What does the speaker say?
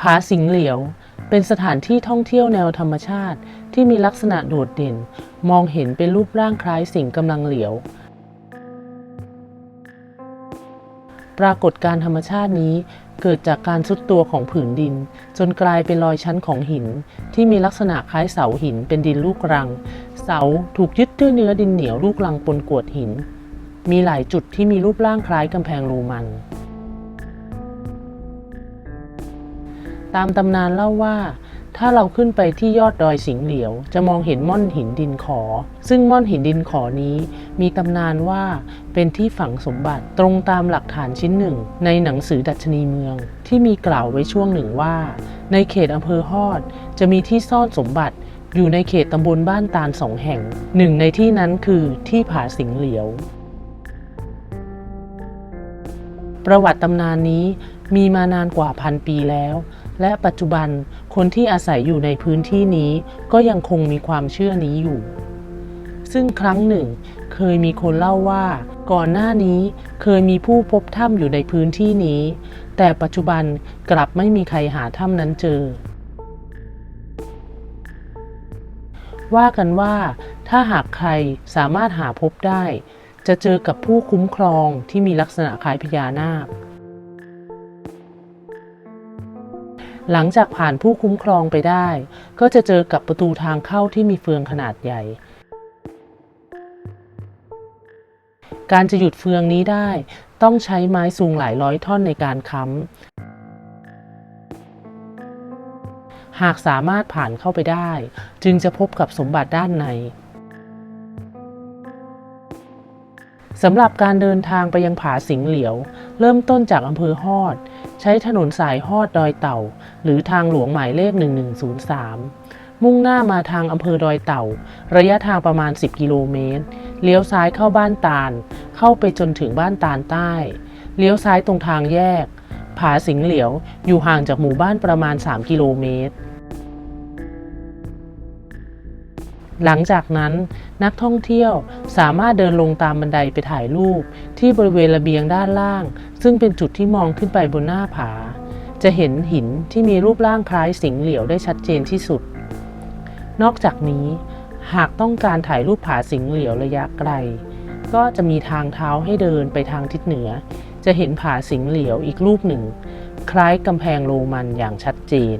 ผาสิงเหลียว เป็นสถานที่ท่องเที่ยวแนวธรรมชาติ ที่มีลักษณะโดดเด่น มองเห็นเป็นรูปร่างคล้ายสิงกำลังเหลียว ปรากฏการธรรมชาตินี้เกิดจากการทรุดตัวของผืนดิน จนกลายเป็นรอยชั้นของหิน ที่มีลักษณะคล้ายเสาหินเป็นดินลูกรัง เสาถูกยึดด้วยเนื้อดินเหนียวลูกรังปนกวดหิน มีหลายจุดที่มีรูปร่างคล้ายกำแพงโรมัน ตามตำนานเล่าว่า ถ้าเราขึ้นไปที่ยอดดอยสิงเหลียว จะมองเห็นม่อนหินดินขอ ซึ่งม่อนหินดินขอนี้ มีตำนานว่าเป็นที่ฝังสมบัติตรงตามหลักฐานชิ้นหนึ่ง ในหนังสือดัชนีเมือง ที่มีกล่าวไว้ช่วงหนึ่งว่า ในเขตอำเภอฮอด จะมีที่ซ่อนสมบัติอยู่ในเขตตำบลบ้านตาลสองแห่ง หนึ่งในที่นั้นคือที่ผาสิงเหลียว ประวัติตำนานนี้มีมานานกว่าพันปีแล้ว และปัจจุบันคนที่อาศัยอยู่ในพื้นที่นี้ก็ยังคงมีความเชื่อนี้อยู่ ซึ่งครั้งหนึ่ง เคยมีคนเล่าว่า ก่อนหน้านี้เคยมีผู้พบถ้ำอยู่ในพื้นที่นี้ แต่ปัจจุบันกลับไม่มีใครหาถ้ำนั้นเจอ ว่ากันว่า ถ้าหากใครสามารถหาพบได้ จะเจอกับผู้คุ้มครองที่มีลักษณะคล้ายพญานาค หลังจากผ่านผู้คุ้มครองไปได้ ก็จะเจอกับประตูทางเข้าที่มีเฟืองขนาดใหญ่ การจะหยุดเฟืองนี้ได้ ต้องใช้ไม้สูงหลายร้อยท่อนในการค้ำหากสามารถผ่านเข้าไปได้ จึงจะพบกับสมบัติด้านในสำหรับการเดินทางไปยังผาสิงเหลียว เริ่มต้นจากอำเภอฮอด ใช้ถนนสายฮอดดอยเต่า หรือทางหลวงหมายเลข 1103 มุ่งหน้ามาทางอำเภอดอยเต่า ระยะทางประมาณ 10 กิโลเมตร เลี้ยวซ้ายเข้าบ้านตาล เข้าไปจนถึงบ้านตาลใต้ เลี้ยวซ้ายตรงทางแยก ผาสิงเหลียว อยู่ห่างจากหมู่บ้านประมาณ 3 กิโลเมตร หลังจากนั้นนักท่องเที่ยวสามารถเดินลงตามบันไดไปถ่ายรูป ที่บริเวณระเบียงด้านล่าง ซึ่งเป็นจุดที่มองขึ้นไปบนหน้าผา จะเห็นหินที่มีรูปร่างคล้ายสิงเหลียวได้ชัดเจนที่สุด นอกจากนี้ หากต้องการถ่ายรูปผาสิงเหลียวระยะไกล ก็จะมีทางเท้าให้เดินไปทางทิศเหนือ จะเห็นผาสิงเหลียวอีกรูปหนึ่ง คล้ายกำแพงโรมันอย่างชัดเจน